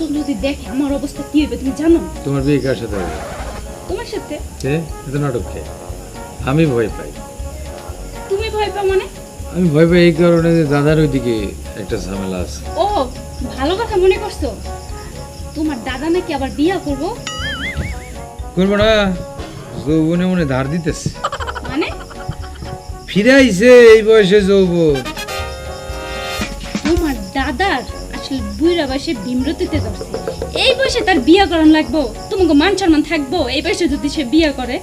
লোকজন যদি দেখে আমার অবস্থা কি হবে তুমি জানো? তোমার বিয়ে কার সাথে হবে? তোমার সাথে? কে? এত নাটক কে? আমি ভয় পাই। তুমি ভয় পাও মানে? আমি ভয় পাই এই কারণে যে দাদার ওইদিকে একটা ঝামেলা আছে। ও ভালো কথা মনে করছ? তোমার দাদা নাকি আবার বিয়া করব? করব না যৌবনে মনে ধার দিতেছে। মানে? ফিরে আইছে এই বয়সে যৌবন। বুইরা বয়সে বিমরতিতে ধরছে। এই বয়সে তার বিয়া করান লাগবো তোমাকে মান সম্মান থাকব এই বয়সে যদি সে বিয়া করে।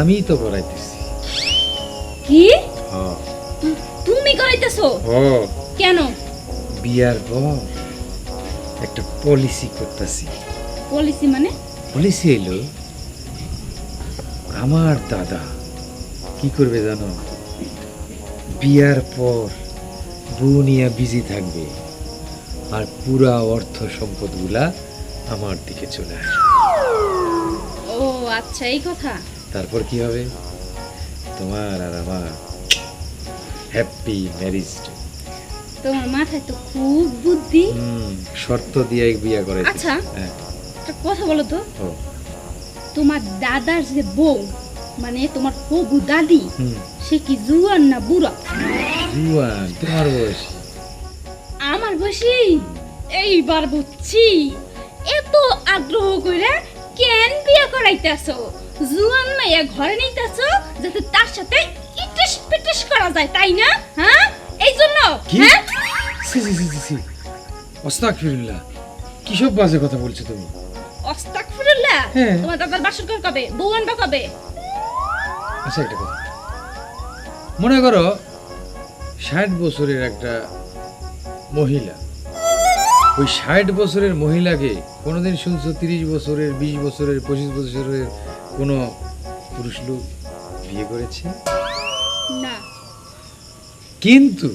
আমি তো করাইতেছি কি? তুমি করাইতেছো? কেন? বিয়ার পর একটা পলিসি করতেছি। পলিসি মানে? পলিসি এলো আমার দাদা কি করবে জানো? বিয়ার পর বউ নিয়ে বিজি থাকবে। আর পুরা অর্থ সম্পদগুলা আমার দিকে চলে আসবে। ও আচ্ছা এই কথা? তারপর কি হবে? তোমার আর আমার হ্যাপি ম্যারিজ তোমার মাথায় তো খুব বুদ্ধি। শর্ত দিয়ে বিয়া করে আচ্ছা। হ্যাঁ। একটা কথা বলো তো। তোমার দাদার যে বউ মানে তোমার হবু দাদি সে কি জুয়ান না বুড়া? জুয়ান তোমার বয়স। আমার বসি এইবার বুঝছি। এত আগ্রহ করে কেন বিয়ে করাইতেছো? জুয়ান মাইয়া ঘরে নিতেছো যাতে তার সাথে ইটিস পিটিস করা যায় তাই না? হ্যাঁ? এই জন্য? হ্যাঁ? সি সি সি সি সি অস্তাক ফিরুল্লাহ কি সব বাজে কথা বলছো তুমি? অস্তাগফিরুল্লাহ? হ্যাঁ। তোমার দাদার বাসর ঘর কবে? বউ আনবা কবে? আচ্ছা একটা কথা। মনে করো ষাট বছরের একটা মহিলা। ওই ষাট বছরের মহিলাকে কোনোদিন শুনছো তিরিশ বছরের বিশ বছরের পঁচিশ বছরের কোনো পুরুষ লোক বিয়ে করেছে? না। কিন্তু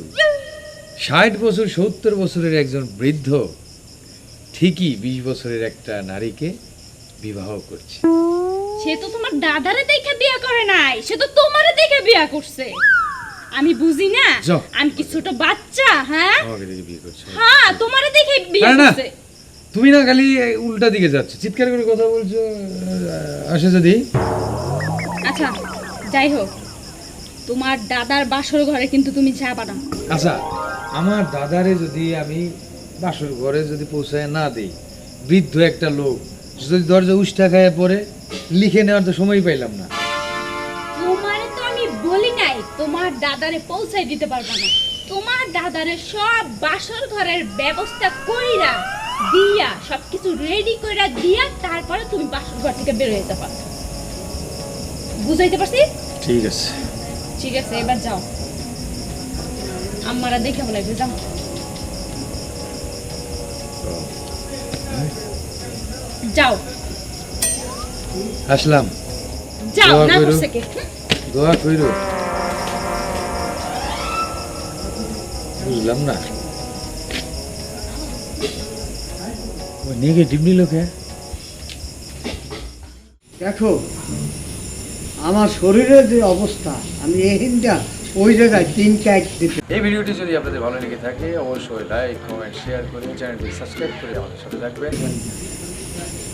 ষাট বছর সত্তর বছরের একজন বৃদ্ধ ঠিকই বিশ বছরের একটা নারীকে বিবাহ করছে। সে তো তোমার দাদারে দেখে বিয়ে করে নাই সে তো তোমারে দেখে বিয়ে করছে। আমি বুঝি না। আমি কি ছোট বাচ্চা হ্যাঁ? হ্যাঁ তোমারে দেখে বিয়ে করছে। তুমি না খালি উল্টা দিকে যাচ্ছ। চিৎকার করে কথা বলছো আসে যদি। আচ্ছা যাই হোক। তোমার দাদার বাসর ঘরে কিন্তু তুমি যাবা না আচ্ছা আমার দাদারে যদি আমি বাসর ঘরে যদি পৌঁছায় না দিই বৃদ্ধ একটা লোক যদি দরজা উষ্টা খায় পরে লিখে নেওয়ার তো সময় পাইলাম না। তোমার দাদারে পৌঁছাই দিতে পারবা না। তোমার দাদারে সব বাসর ঘরের ব্যবস্থা কইরা দিয়া সবকিছু রেডি কইরা দিয়া তারপরে তুমি বাসর ঘর থেকে বের হইতে পারো। বুঝাইতে পারছি? ঠিক আছে। ঠিক আছে এবার যাও। আমারা দেখে বলে যাও। যাও। আসলাম। যাও না। করছে কে? দোয়া কইর বুঝলাম না। নেগেটিভ নিল কে? দেখো আমার শরীরের যে অবস্থা আমি এইটা ওই জায়গায় তিন চার এই ভিডিওটি যদি আপনাদের ভালো লেগে থাকে অবশ্যই লাইক কমেন্ট শেয়ার করে চ্যানেলটি সাবস্ক্রাইব করে আমাদের সাথে থাকবেন।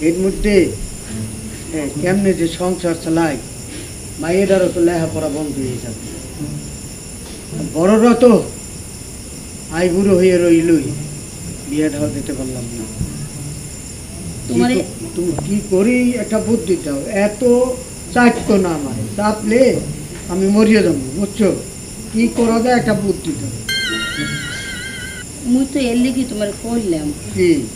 এর মধ্যে এ, কেমনে যে সংসার চালাই মায়েরারও তো লেখাপড়া বন্ধ হয়ে যাবে। বড়রা তো আই বুড়ো হয়ে রইলই। বিয়েটাও দিতে পারলাম না। তুমি কি করি একটা বুদ্ধি দাও? এত চাইতো না আমার চাপলে আমি মরিয়ে যাব বুঝছ? কি করা যায় একটা বুদ্ধি দাও। মুই তো এর লেগে তোমার কইলাম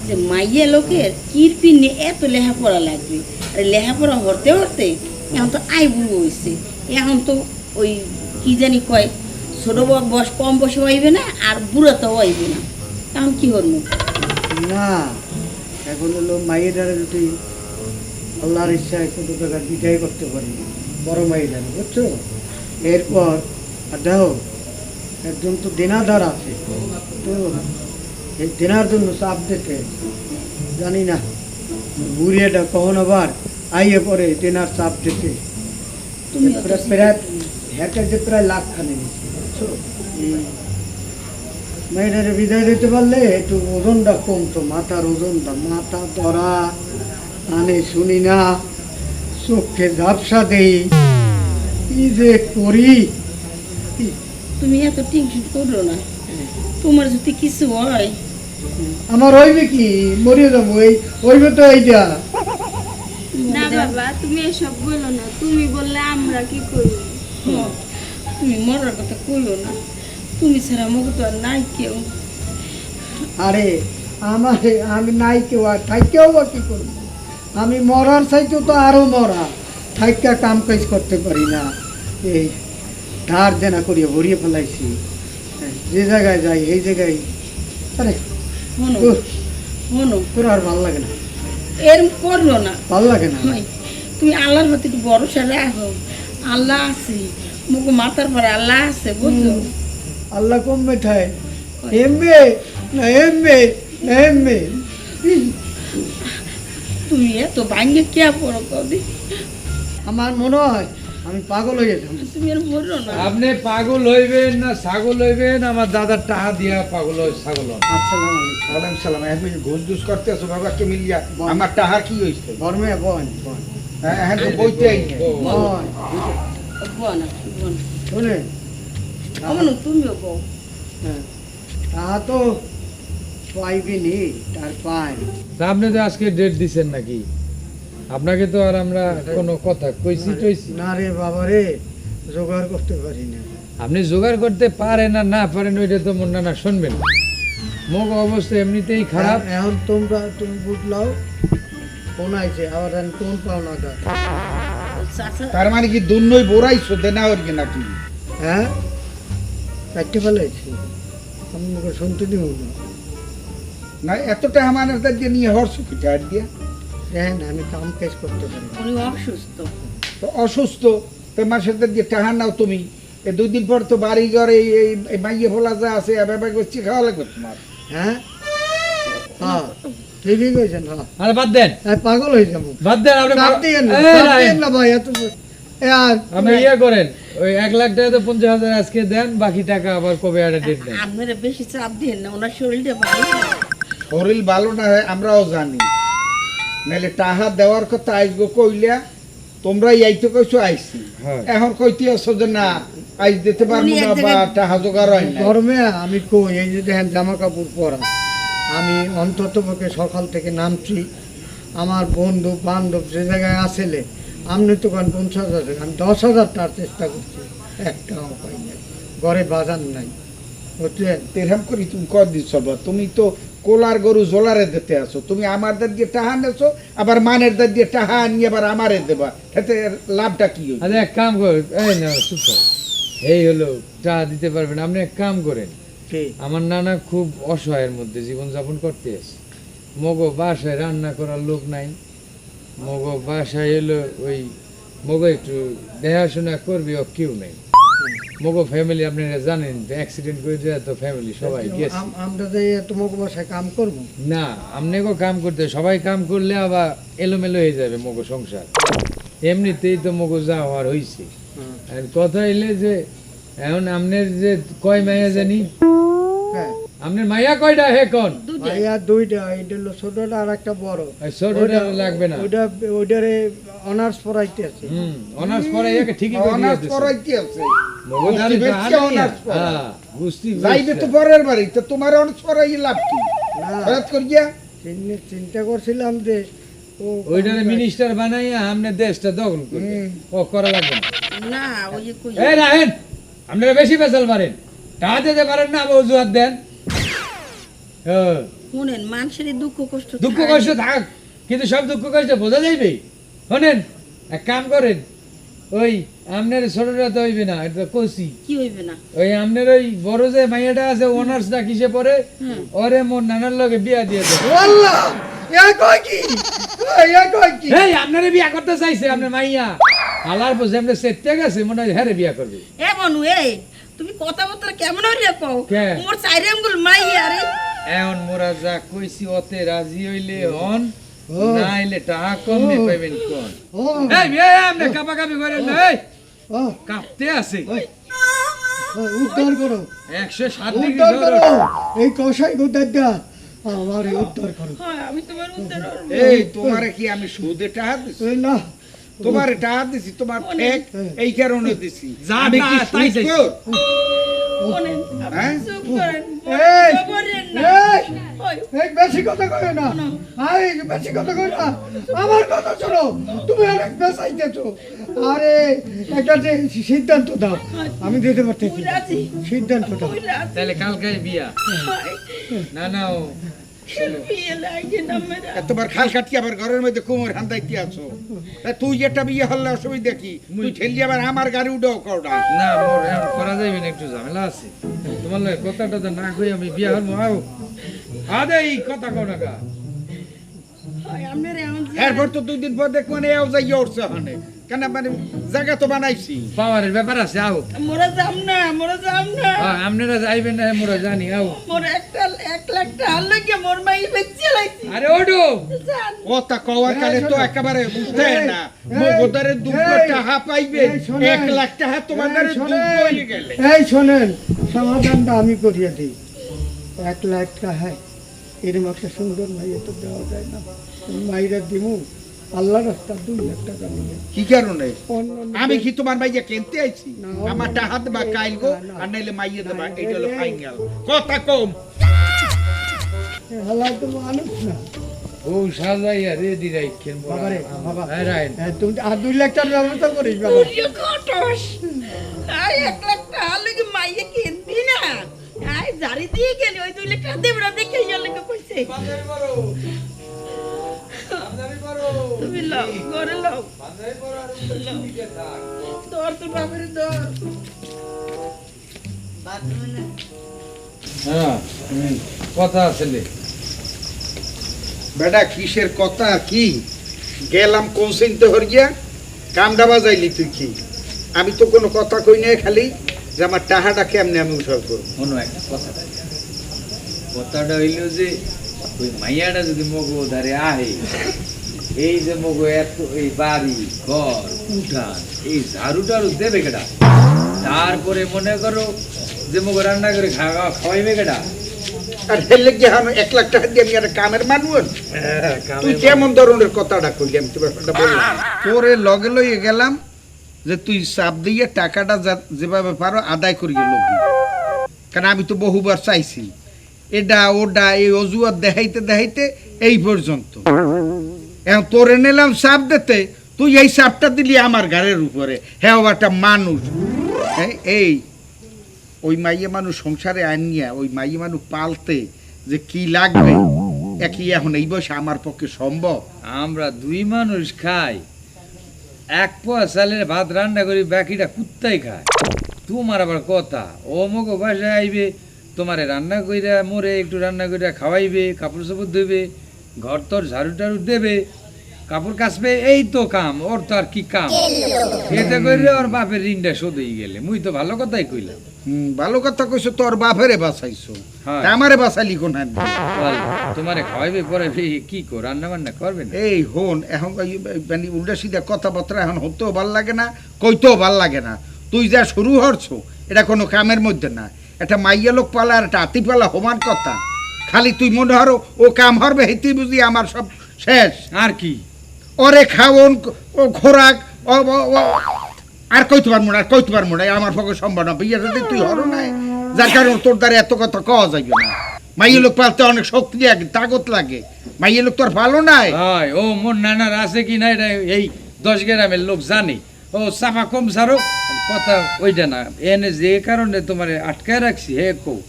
যে মাইয়া লোকের কিরপি এত লেখাপড়া লাগবে। আর লেখাপড়া হতে হতে এখন তো আই বুড়ো হয়েছে এখন তো ওই কি জানি কয় ছোট বয়স কম বয়সে হইবে না আর বুড়ো তো হইবে না। এখন কি করব? না এখন হলো মায়েরা যদি আল্লাহর ইচ্ছায় কত টাকা বিদায় করতে পারি বড় মায়েরা বুঝছ? এরপর আর দেখো একজন তো দেনাদার আছে তো এই দেনার জন্য চাপ দিতে জানি না। বুড়িয়াটা কখন আবার আইয়ে পরে দেনার চাপ দিতে? প্রায় হ্যাটা যে প্রায় লাখ খানে মেয়েটারে বিদায় দিতে পারলে একটু ওজনটা কমতো মাথার ওজনটা মাথা ধরা কানে শুনি না চোখে ঝাপসা দেই। কি যে করি? তুমি এত টেনশন করো না তোমার যদি কিছু হয়। আমার হইবে কি? মরিয়ে যাব এই হইবে তো এইটা। না বাবা তুমি এসব বলো না তুমি বললে আমরা কি হুম, তুমি মরার কথা কইও না। তুমি ছাড়া আমাকে তো আর নাই কেউ। আরে আমার আমি নাই কেউ আর থাইকেও বা কি করব? আমি মরার চাইতেও তো আরও মরা। থাইকা কাম কাজ করতে পারি না। এই ধার দেনা করিয়ে ভরিয়ে ফেলাইছি। যে জায়গায় যাই এই জায়গায়। আরে তোর আর ভালো লাগে না। এরম করল না। ভালো লাগে না? তুমি আল্লাহর প্রতি একটু ভরসা রাখো। আল্লাহ আছে। মুখ মাথার পরে আল্লাহ আছে বুঝছ? আল্লাহ কম মেঠায় এমবে না এমবে না এমবে তুমি এত ভাঙ্গে কে পড়ো কদি আমার মনে হয় আমি পাগল হয়ে যেতাম তুমি আর বলল না। আপনি পাগল হইবেন না ছাগল হইবেন? আমার দাদার টাহা দিয়া পাগল হয় ছাগল। সালাম। সালাম এখন ঘুষ দুষ করতে আছো বাবা কে মিলিয়া আমার টাহার কি হয়েছে ধর্মে বন বন হ্যাঁ এখন তো বইতে বন বনা বনা অমন তুমিও বউ হ্যাঁ, তা তো পাইবিনি তার পাই। তা আপনি তো আজকে ডেট দিছেন নাকি? আপনাকে তো আর আমরা কোনো কথা কইছি টইছি। না রে বাবা রে জোগাড় করতে পারি না। আপনি জোগাড় করতে পারেন আর না পারেন ওইটা তো মন না শুনবেন। মুখ অবস্থা এমনিতেই খারাপ। এখন- তোমরা তুমি বুঝলাও কোন আইছে? আবার কোন পাওনাটা চাচা তার মানে কি দুনই বোরাইছো দেনা ওর কি নাকি হ্যাঁ? কাটতে ফেলাইছি আমি শুনতে দিব না। না এতটা আমার দিয়ে নিয়ে হরছো কি চার দিয়া? দেখেন আমি কাম কাজ করতে পারি। উনি অসুস্থ। তো অসুস্থ তো মাসের দিয়ে টাহা নাও তুমি। এ দুই দিন পর তো বাড়ি ঘরে এই এই- এই মাইয়ে ফোলা যা আছে ব্যাপার করছি খাওয়া লাগবে তোমার? হ্যাঁ? হ্যাঁ। ঠিকই কইছেন হ্যাঁ। বাদ দেন। পাগল হয়ে যাব। বাদ দেন আপনি চাপ দিয়েন না এই চাপ রাহেন, দিয়েন না ভাই এত আপনি ইয়ে করেন ওই এক লাখ টাকা তো পঞ্চাশ হাজার আজকে দেন বাকি টাকা আবার কবে একটা ডেট দেন আপনারা বেশি চাপ দিন না ওনার শরীরটা ভালো শরীর ভালো না হয় আমরাও জানি। নাহলে টাহা দেওয়ার কথা আইসবো কইলা তোমরা আইতে কইছো আইসি। এখন কইতে আছো যে না আইস দিতে পারব না বা টাহা জোগাড় হয় না গরমে আমি কই এই যে দেখেন জামা কাপড় পরা। আমি অন্তত পক্ষে সকাল থেকে নামছি। আমার বন্ধু বান্ধব যে জায়গায় আসলে আপনি তো কারণ পঞ্চাশ হাজার আমি দশ হাজার তার চেষ্টা করছি। একটাও পাই নাই ঘরে বাজার নাই। বুঝলেন? তেরহাম করি তুমি কর দিচ্ছ বা তুমি তো কোলার গরু জোলারে দিতে আসো তুমি আমার দাঁত দিয়ে টাহা নেছো আবার মানের দাঁত দিয়ে টাহা আনিয়ে আবার আমারে দেবা। এতে লাভটা কি হইবে? আচ্ছা এক কাম করেন এই না এই হলো চা দিতে পারবেন আপনি এক কাম করেন আমার নানা খুব অসহায়ের মধ্যে জীবনযাপন করতে আছে। মগো বাসায় রান্না করার লোক নাই। মগো বাসায় এলো ওই মগো একটু দেখাশোনা করবি ও কেউ নেই। মগো ফ্যামিলি আপনারা জানেন অ্যাক্সিডেন্ট করে দেওয়া তো ফ্যামিলি সবাই গেছে। আম- আমরা যে তোমাকে বাসায় কাম করব? না আপনাকেও কাম করতে। সবাই কাম করলে আবার এলোমেলো হয়ে যাবে মগো সংসার। এমনিতেই তো মগো যা হওয়ার হয়েছে আর কথা এলে যে এখন আপনার যে কয় মাইয়া জানি? হ্যাঁ। আপনার মাইয়া কয়টা হে কোন? দুইটা। দুইটা এটা হলো ছোটটা আর একটা বড়। ছোটটা লাগবে না। ওইটা ওইটারে অনার্স পড়াইতে আছে। হুম অনার্স পরে একে ঠিকই করে অনার্স পড়াইতে আছে। হ্যাঁ বুঝতে যাইবে তো পরের বাড়ি তো তোমার অনার্স পড়াই লাভ কি? হঠাৎ করিয়া? চিন্তা- চিন্তা করছিলাম যে ওইটারে মিনিস্টার বানাইয়া আপনি দেশটা দখল করবে ও করা লাগবে না। না ওই কই এই রাহেন! আপনারা বেশি বেসাল পারেন টাকা দিতে পারেন না আবার অজুহাত দেন। শুনেন মানুষের দুঃখ কষ্ট দুঃখ কষ্ট থাক কিন্তু সব দুঃখ কষ্ট বোঝা যাইবে। শোনেন এক কাম করেন ওই আপনার ছোটটা তো হইবে না এটা কষি কি হইবে না? ওই আপনার ওই বড় যে মাইয়াটা আছে অনার্স না কিসে পড়ে ওরে মোর নানার লগে বিয়া দিয়ে দেবে আল্লাহ! এ কয় কি? এ কয় কি? এই আপনারে বিয়া করতে চাইছে আপনার মাইয়া। আলার পর যেমন সেটতে গেছে মনে হয় হ্যারে বিয়া করবে। এ মনু এ তুমি কথাবার্তা কেমন হইলে কও? মোর চাইরে আঙ্গুল মাই আরে। এখন মোরা যা কইছি অতে রাজি হইলে হন ও। না হইলে টাকা কম নে পাইবেন কোন? এই মেয়ে আপনি কাপা কাপি করেন না এই। ও। কাঁপতে আছে। উদ্ধার করো। একশো সাত ডিগ্রি উদ্ধার করো। এই কষাই গোদারটা আমার উদ্ধার করো। হয় আমি তোমার উত্তর এই তোমারে কি আমি সুদে টাহা দিছি? না তোমারে টাহা দিছি তোমার ঠেক এই কারণে দিছি। যা আমি কি তা তাই হ্যাঁ? বেশি কথা কয় না। বেশি কথা কয় না। আমার কথা শোনো। তুমি অনেক বেসাইতেছো আরে একটা যে সিদ্ধান্ত দাও। আমি দিতে পারতেছি সিদ্ধান্ত দাও। তাহলে কালকে বিয়া। না না ও বিয়ে লাগে না মেরা এতবার খাল কাটি আবার ঘরের মধ্যে কোমর হান্দাইতে আছো? তুই যেটা বিয়ে হলে অসুবিধা কি? তুই ঠেলি আবার আমার গাড়ি উঠাও কওটা না মোর এখন করা যাইবে না একটু ঝামেলা আছে। তোমার লাগে কথাটা তো না কই আমি বিয়া আও। আদে এই কথা কও না হয় এরপর তো দুই দিন পর দেখব না এও যাই উঠছে ওখানে। কেন মানে জায়গা তো বানাইছি। পাওয়ারের ব্যাপার আছে আও। মোরা যাম না মোরা যাম না। হ্যাঁ, আপনারা যাইবেন না মোরা জানি আও। মোর একটা এক লাখ টাকার লাগে মোর মাই বেঁচে লাইছি আরে ওডো ও তা কওয়ার কালে তো একেবারে বুঝতে না। মগদারে দুটো টাকা পাইবে এক লাখ টাকা তোমার এই, দ্বারে শোনেন। দুটো হয়ে গেলে। এই শোনেন সমাধানটা আমি করিয়ে দিই। এক লাখ টাকা এরকম একটা সুন্দর মাইয়া তো দেওয়া যায় না। মাইরা দিমু আল্লাহ রাস্তা দুই লাখ টাকা নিয়ে। কি কারণে? আমি কি তোমার মাইয়া কিনতে আইছি? না, আমার টাকা দেবা কাইল গো। আর নাইলে মাইয়া দেবা এটা হলো। ফাইনাল। কথা কম। হালা তো মানুষ না ও সাজাইয়া রেডি রাখেন বাবারে বাবা হ্যাঁ তুমি আর দুই লাখ ব্যবস্থা করিস এক লাখ লাগে মাইয়ে কিনবি না আই দিয়ে গেলি ওই দুই লাখ টাকা দেখে কইছে তোর তো হ্যাঁ কথা আছে লে। বেটা কিসের কথা কি? গেলাম কোন চিনতে হরিয়া কামডা বাজাইলি তুই কি? আমি তো কোনো কথা কই নাই খালি যে আমার টাহাটা কেমনে আমি উঠাব। করব শোনো একটা কথা কথাটা হইল যে ওই মাইয়াটা যদি মগো ধারে আহে এই যে মগো এত এই বাড়ি ঘর উঠান এই ঝাড়ু টাড়ু দেবে কেডা? তারপরে মনে করো যে মগো রান্না করে খাওয়া খাওয়াইবে কেডা? আর হানো এক লাখ টাকা দিয়ে আমি একটা কামের মানুষ। তুই কেমন ধরনের কথাটা কইলি আমি তো ব্যাপারটা বললাম। তোরে লগে লইয়ে গেলাম যে তুই চাপ দিয়ে টাকাটা যেভাবে পারো আদায় করিয়ে কারণ আমি তো বহুবার চাইছি। এটা ওটা এই অজুয়াত দেখাইতে দেখাইতে এই পর্যন্ত। এখন তোরে নিলাম সাপ দিতে তুই এই সাপটা দিলি আমার ঘরের উপরে। হ্যাঁ একটা মানুষ। হ্যাঁ, এই ওই মাইয়ে মানুষ সংসারে আনিয়া ওই মাইয়ে মানুষ পালতে যে কি লাগবে, একই এখন এই বয়সে আমার পক্ষে সম্ভব। আমরা দুই মানুষ খাই, এক পোয়া চালের ভাত রান্না করি, বাকিটা কুত্তাই খায়। তোমার আবার কথা, ও মগো বাসায় আইবে, তোমারে রান্না কইরা, মোরে একটু রান্না কইরা খাওয়াইবে কাপড় চাপড় দেবে ঘর তোর ঝাড়ু টাড়ু দেবে কাপড় কাচবে এই তো কাম ওর তো আর কি কাম? এতে কইলে ওর বাপের ঋণটা শোধ হয়ে গেলে। মুই তো ভালো কথাই কইলাম। ভালো কথা কইছো তোর বাপেরে বাঁচাইছো। আমারে বাঁচাইলি কোন তোমারে খাওয়াইবে পরে কি কো রান্না বান্না করবে না? এই হন এখন মানে উল্টা সিধা কথাবার্তা এখন হতেও ভালো লাগে না কইতেও ভালো লাগে না। তুই যা শুরু হরছো এটা কোনো কামের মধ্যে না। একটা মাইয়া লোক পালা আর একটা হাতি পালা সমান কথা। খালি তুই মনে হরো ও কাম হরবে হেতি বুঝি আমার সব শেষ। আর কি? ওরে খাওন, ও খোরাক আর কইতে পারব না, আর কইতে পারব না আমার পক্ষে সম্ভব না বিয়ে যদি তুই হরো নাই যার কারণে তোর দ্বারা এত কথা কওয়া যাবে না। মাইয়ে লোক পালতে অনেক শক্তি লাগে, তাগত লাগে। মাইয়ে লোক তোর ভালো নাই। ও মোর নানার আছে কি না এই দশ গ্রামের লোক জানে। ও চাপা কম সারো, কথা ওইটা না। এনে যে কারণে তোমার আটকায় রাখছি, হে কো।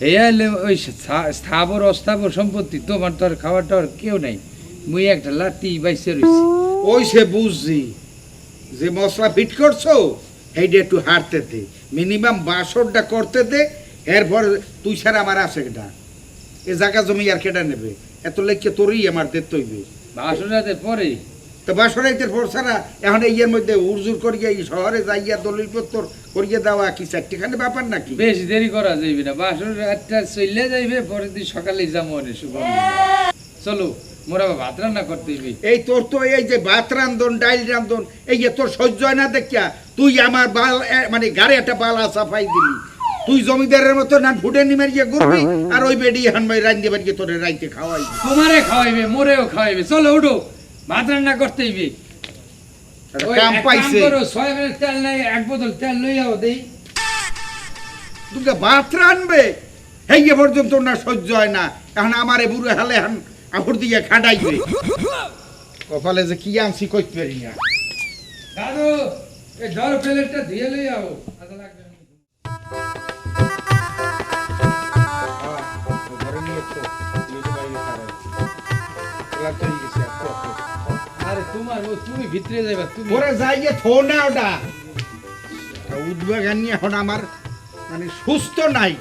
আইলে ওই স্থা- স্থাবর, অস্থাবর সম্পত্তি, তোমার তো আর খাওয়ার টাওয়ার কেউ নাই। মুই একটা লাতি বাইসে রয়েছি ওই সে বুঝছি যে মশলা ফিট করছ এইটা একটু হারতে দে। মিনিমাম বাসরটা করতে দে এরপর তুই ছাড়া আমার আছে কেটা। এ জায়গা জমি আর কেটা নেবে? এত লেখকে তোরই আমার দেখতে হইবে। বাসনাতে পরে? তো বাসরাইতের ফোরসারা এখন এই এর মধ্যে উর্জুর করিয়া এই শহরে যাইয়া দলিল পত্র করিয়া দেওয়া কি চারটিখানে ব্যাপার নাকি? বেশি দেরি করা যাইবে না। বাসর রাতটা চলে যাইবে পরের দিন সকালে যাব চলো। মোরা ভাত রান্না করতে এই তোর তো এই যে ভাত রান্ধন ডাইল রান্ধন এই যে তোর সহ্য হয় না দেখিয়া তুই আমার বাল মানে গাড়ি একটা বালা সাফাই দিলি। তুই জমিদারের মতো না ফুটে নিমে গিয়ে ঘুরবি আর ওই বেডি রান্ধে বাড়ি তোরে রাইতে খাওয়াই। তোমারে খাওয়াইবে মোরেও খাওয়াইবে। চলো উঠো ভাত রান্না করতে হইবে কাম পাইছে। সয়াবিনের তেল নাই এক বোতল তেল দেই। ভাত রানবে হেয়ে পর্যন্ত না সহ্য হয় না। এখন আমারে বুড়ো হালে হান আফর দিয়ে খাটাইবে কপালে যে কি আনছি কইতে পারি না। দাদু এই জল প্লেটটা ধুয়ে লই যাও আচ্ছা লাগবে না। ঘরে নিয়ে তো নিয়ে বাইরে খারাপ ক্লান্ত গেছে আর তোমার ও তুমি ভিতরে যাইবা তুমি। ওরে যাইয়ে থো না ওটা। উদ্বেগান নিয়ে এখন আমার মানে সুস্থ নাই।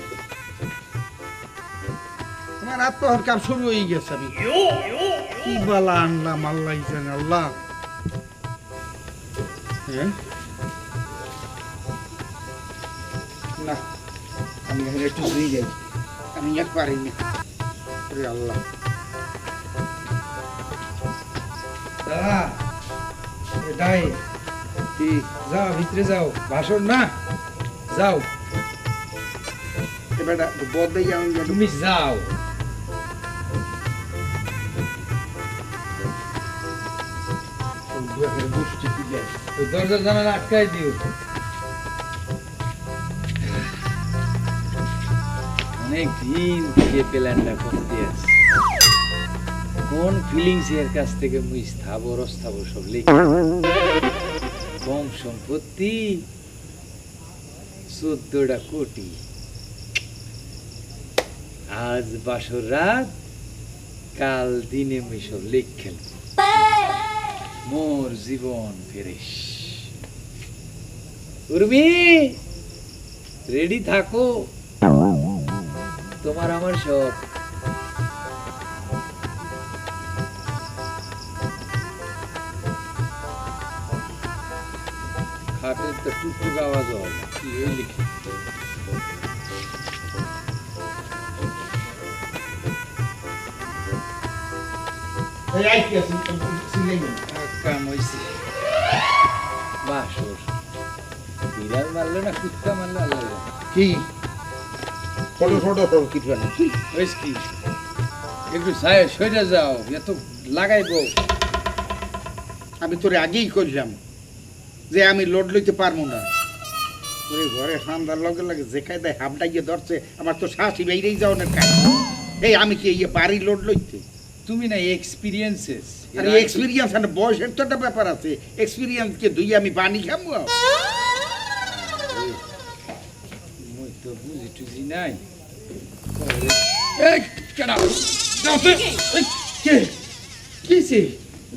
আমার আত্মহর কাম শুরু হয়ে গেছে আমি? কি বালা আনলাম আল্লাহ জানে, আল্লাহ। হ্যাঁ? এটাই কি? যাও, ভিতরে যাও। ভাষণ না? যাও। এবার বদাই আমি তুমি যাও। দরজা আটকাই দিও। থেকে প্ল্যানটা করতে কোন ফিলিংস এর কাছ থেকে মুই স্থাবর অস্থাবর সব লিখি? কম সম্পত্তি, চোদ্দটা কোটি। আজ বাসর রাত, কাল দিনে মুই সব লিখেন মোর জীবন ফেরেশ উর্মি রেডি থাকো। তোমার আমার সব খাটের তো টুকটুক আওয়াজ হয়। কি ওই লিখি? এই আইতে আছি সিলাই কাম বাসর। বিড়াল মারলো না কুত্তা মারলো আল্লাহ কি? কিছু না। হয়েছে কি? একটু সরে যাও এত লাগাইবো। আমি তোরে আগেই করলাম যে আমি লোড লইতে পারব না। ওরে ঘরে হান্দার লগে লাগে যে কায়দায় হামটা গিয়ে ধরছে আমার তো শাসি বাইরেই যাও না কাজ এই আমি কি ইয়ে পারি লোড লইতে? তুমি না এক্সপিরিয়েন্সেস আর এক্সপিরিয়েন্স আর বয়সের তো একটা ব্যাপার আছে। এক্সপিরিয়েন্স কে দুই আমি পানি খাব মুই তো বুঝি টুঝি নাই। এই কেডা যাও তো। এই, কে? কিছে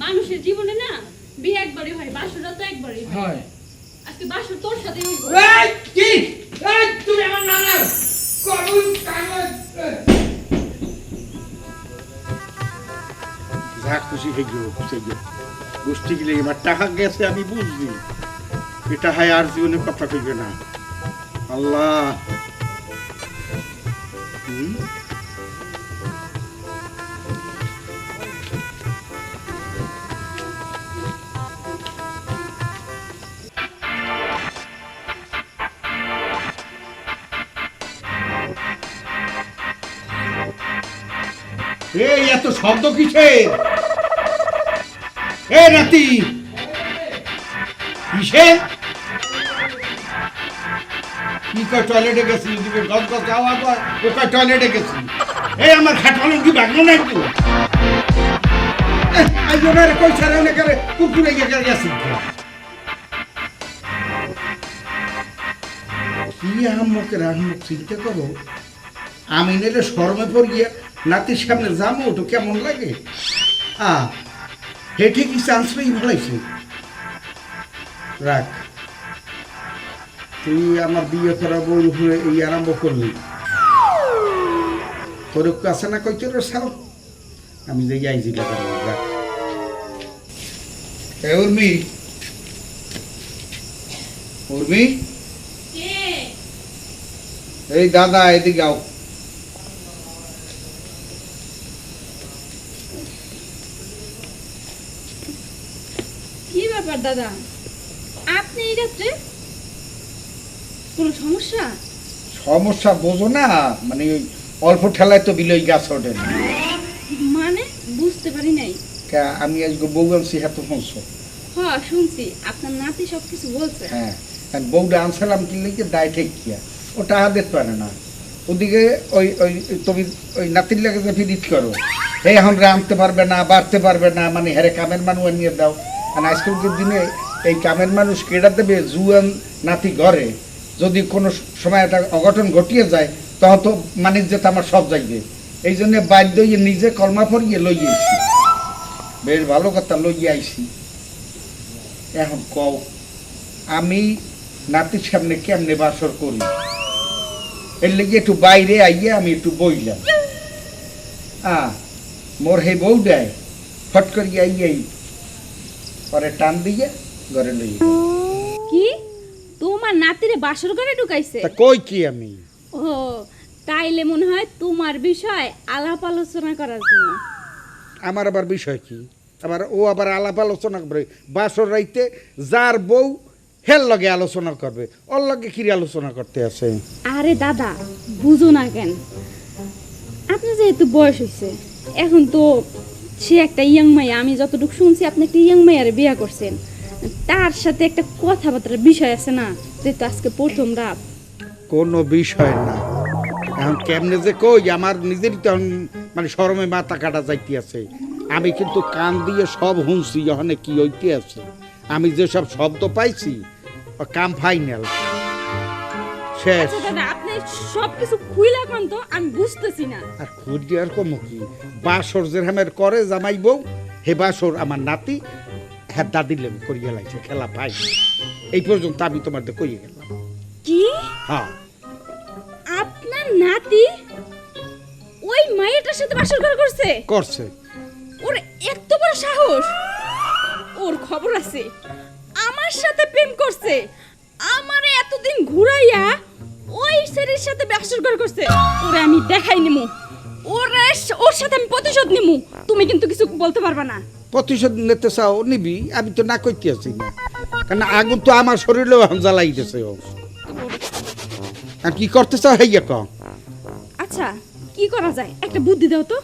মানুষের জীবনে না বিয়ে একবারই হয় বাসরও তো একবারই হয়। হয়। আজকে বাসর তোর সাথে হইব। এই কি? তুমি আমার নানা। করুন কাগজ যা খুশি গেল খুশি গোষ্ঠী গেলে এবার টাকা গেছে, আমি বুঝলি। এটা হয় আর জীবনে কথা কইবে না। আল্লাহ। এই, এত শব্দ কিসের? এ নাতি! কিসের কি কয় টয়লেটে গেছি দিবে গজ গজ আওয়াজ হয় ও কয় টয়লেটে গেছি। এই আমার খাটমালুন কি ভাগলো না একটু আইজো কই ছাড়ে অনেক কুকুরে গেলে গেছি? কি আহম্মকের আহম্মক চিন্তা করো? আমি নিলে শরমে পড় গিয়া নাতির সামনে যাব, তো কেমন লাগে? আ হেঁটে কি চান্স পেয়ে ভালাইছে রাখ তুই আমার বিয়ে করা বউ হয়ে এই আরম্ভ করলি তোর কাছে না কইতে সাল আমি যে যাইছি রাখ এ উর্মি উর্মি এই দাদা এদিকে আও কি ব্যাপার দাদা। আপনি এই রাত্রে কোনো সমস্যা? সমস্যা বোঝো না মানে ওই অল্প ঠেলায় তো বিলই গাছ ওঠে না। মানে বুঝতে পারি নাই। কা আমি আজকে বউ আনছি হাতে পৌঁছো হ শুনছি। আপনার নাতি সবকিছু বলছে। হ্যাঁ বউটা আনছিলাম কি লিখে দায় ঠিক কিয়া। ও টাকা দিতে পারে না। ওদিকে ওই ওই তুমি ওই নাতির লেগে ফিরিত করো। এখন রাঁধতে পারবে না বাড়তে পারবে না মানে হ্যারে কামের মানুষ নিয়ে দাও। আর আজকালকার দিনে এই কামের মানুষ কেটা দেবে, জুয়ান নাতি ঘরে। যদি কোনো সময় একটা অঘটন ঘটিয়ে যায়, তখন তো মানিজ্য আমার সব যাইবে এই জন্য বাধ্য হয়ে নিজে কলমা পড়িয়ে লইয়েছি বেশ ভালো কথা লইয়ে আইছি। এখন কও, আমি নাতির সামনে কেমনে বাসর করি? এর লেগে একটু বাইরে আইয়ে আমি একটু বইলাম। আ, মোর হে বউ দেয়। ফট করিয়া আইয়াই পরে টান দিয়ে ঘরে লই কি? তোমার নাতিরে বাসর ঘরে ঢুকাইছে? তা কই কি আমি? ও তাইলে মনে হয় তোমার বিষয় আলাপ আলোচনা করার জন্য। আমার আবার বিষয় কি? আবার ও আবার আলাপ আলোচনা করবে বাসর রাইতে যার বউ হের লগে আলোচনা করবে ওর লগে কি আলোচনা করতে আছে? আরে দাদা বুঝো না কেন। আপনার যেহেতু বয়স হয়েছে এখন তো সে একটা ইয়াং মাইয়া, আমি যতটুকু শুনছি আপনি একটা ইয়াং মাইয়ারে বিয়া করছেন। তার সাথে একটা কথাবার্তার বিষয় আছে না? যেহেতু আজকে প্রথম রাত। কোনো বিষয় না। এখন কেমনে যে কই, আমার নিজেরই তখন মানে শরমে মাথা কাটা যাইতে আছে আমি কিন্তু কান দিয়ে সব শুনছি ওখানে কি হইতে আছে আমি যে সব শব্দ পাইছি কাম ফাইনাল শেষ। আচ্ছা দাদা আপনি সব কিছু খুইলা কোন তো আমি বুঝতেছি না। আর খুঁজি আর কম কি? বাসর যে হামের করে জামাই বউ হে বাসর আমার নাতি হ্যাঁ দাদিলে করিয়া লাগছে খেলা পাই। এই পর্যন্ত আমি তোমার কইয়ে গেলাম। কি? হ্যাঁ। আপনার নাতি ওই মায়েরটার সাথে বাসর ঘর করছে? করছে। ওর এত বড় সাহস। ওর খবর আছে আমার সাথে প্রেম করছে আমারে এতদিন ঘুরাইয়া ওই ছেলের সাথে বাসর ঘর করছে। ওরে আমি দেখাই নিমু। ওরে ওর সাথে আমি প্রতিশোধ নিমু। তুমি কিন্তু কিছু বলতে পারবা না। প্রতিশোধ নিতে চাও নিবি আমি তো না করতে আছি। না কারণ আগুন তো আমার শরীরেও এখন জ্বালাইতেছে ও আর কি করতে চাও হেইয়া ক আচ্ছা কি করা যায়? একটা বুদ্ধি দাও তো।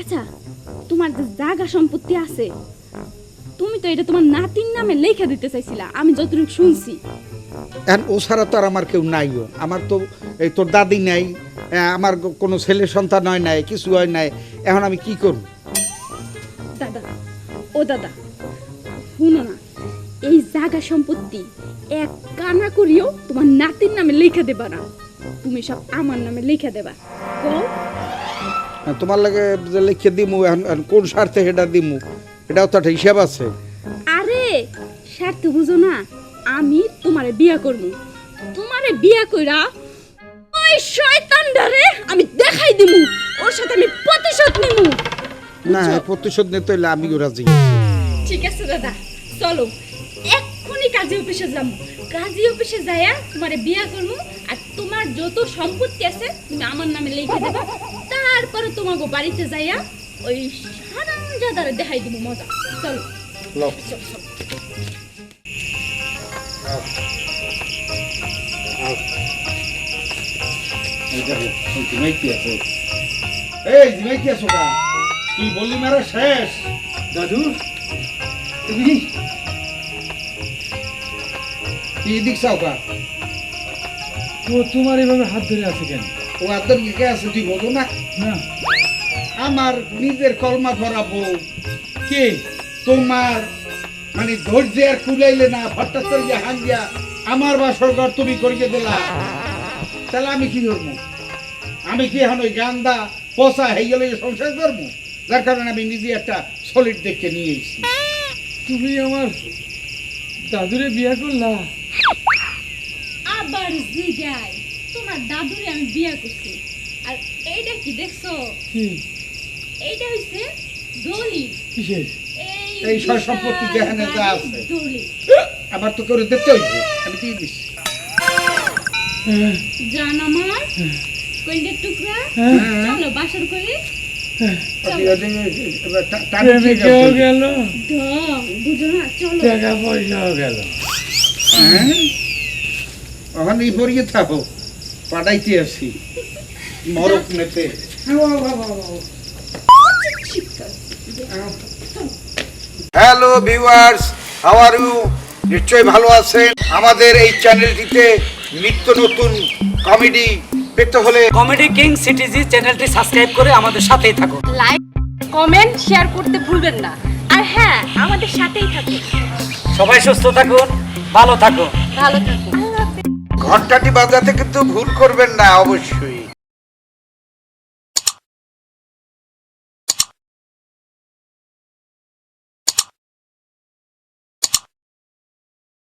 আচ্ছা তোমার যে জায়গা সম্পত্তি আছে তুমি তো এটা তোমার নাতির নামে লেখা দিতে চাইছিলা আমি যতটুকু শুনছি। এখন ও ছাড়া তো আর আমার কেউ নাইও। আমার তো এই তোর দাদি নাই আমার কোনো ছেলে সন্তান হয় নাই কিছু হয় নাই এখন আমি কি করব? দাদা ও দাদা শুনো না এই জায়গা সম্পত্তি এক কানা করিও তোমার নাতির নামে লেখা দেবা না। তুমি সব আমার নামে লেখা দেবা। তোমার লাগে লিখে দিমু এখন কোন স্বার্থে সেটা দিমু? এটাও তো একটা হিসাব আছে। আরে স্বার্থ বুঝো না আমি তোমারে বিয়া করব। তোমারে বিয়া কইরা ওই শয়তানটারে আমি দেখাই দিমু ওর সাথে আমি প্রতিশোধ নিমু। না প্রতিশোধ নিতে হইলে আমিও রাজি। ঠিক আছে দাদা। চলো এক্ষুনি কাজী অফিসে যাম। কাজী অফিসে যাইয়া তোমারে বিয়া করব আর তোমার যত সম্পত্তি আছে তুমি আমার নামে লিখে দেবা। তারপরে তোমাকে বাড়িতে যাইয়া ওই হারাম জাদারে দেখাই দিব মজা চলো। এই জিমাইতি আছে। কা? কি বললি শেষ দাদু তুমি কা তো তোমার এভাবে হাত ধরে আছে কেন ও আদর কে আছে তুই বলো না? আমার নিজের কলমা ভরা বউ। কে? তোমার মানে ধৈর্য আর কুলাইলে না হঠাৎ করে যে হাঙ্গিয়া আমার বাসর ঘর তুমি করিয়ে দিলা। তাহলে আমি কি করব আমি কি এখন ওই গান্দা পচা হয়ে গেলে সংসার করব? যার কারণে আমি নিজে একটা সলিড দেখে নিয়ে এসেছি। তুমি আমার দাদুরে বিয়া করলা। আবার জিগায়। তোমার দাদুরে আমি বিয়া করছি। আর এইটা কি দেখছ? এইটা হইছে কিসের? এই এই সব সম্পত্তি যেখানে যা আছে। আবার তো করে দিতে হইবে। আমি দিয়ে দিচ্ছি। জান আমার। কইলে টুকরা? চলো বাসর করি। টা- টাকা দিয়ে গেল? হ্যাঁ? ওখানে পড়িয়ে থাকো। পাঠাইতে আসি। মরক নেতে। Hello viewers how are you নিশ্চয়ই ভালো আছেন। আমাদের এই চ্যানেলটিতে নিত্য নতুন কমেডি পেতে হলে কমেডি কিং সিটিজি চ্যানেলটি সাবস্ক্রাইব করে আমাদের সাথেই থাকুন। লাইক কমেন্ট শেয়ার করতে ভুলবেন না। আর হ্যাঁ আমাদের সাথেই থাকুন। সবাই সুস্থ থাকুন ভালো থাকুন। ভালো থাকুন। ঘন্টাটি বাজাতে কিন্তু ভুল করবেন না অবশ্যই।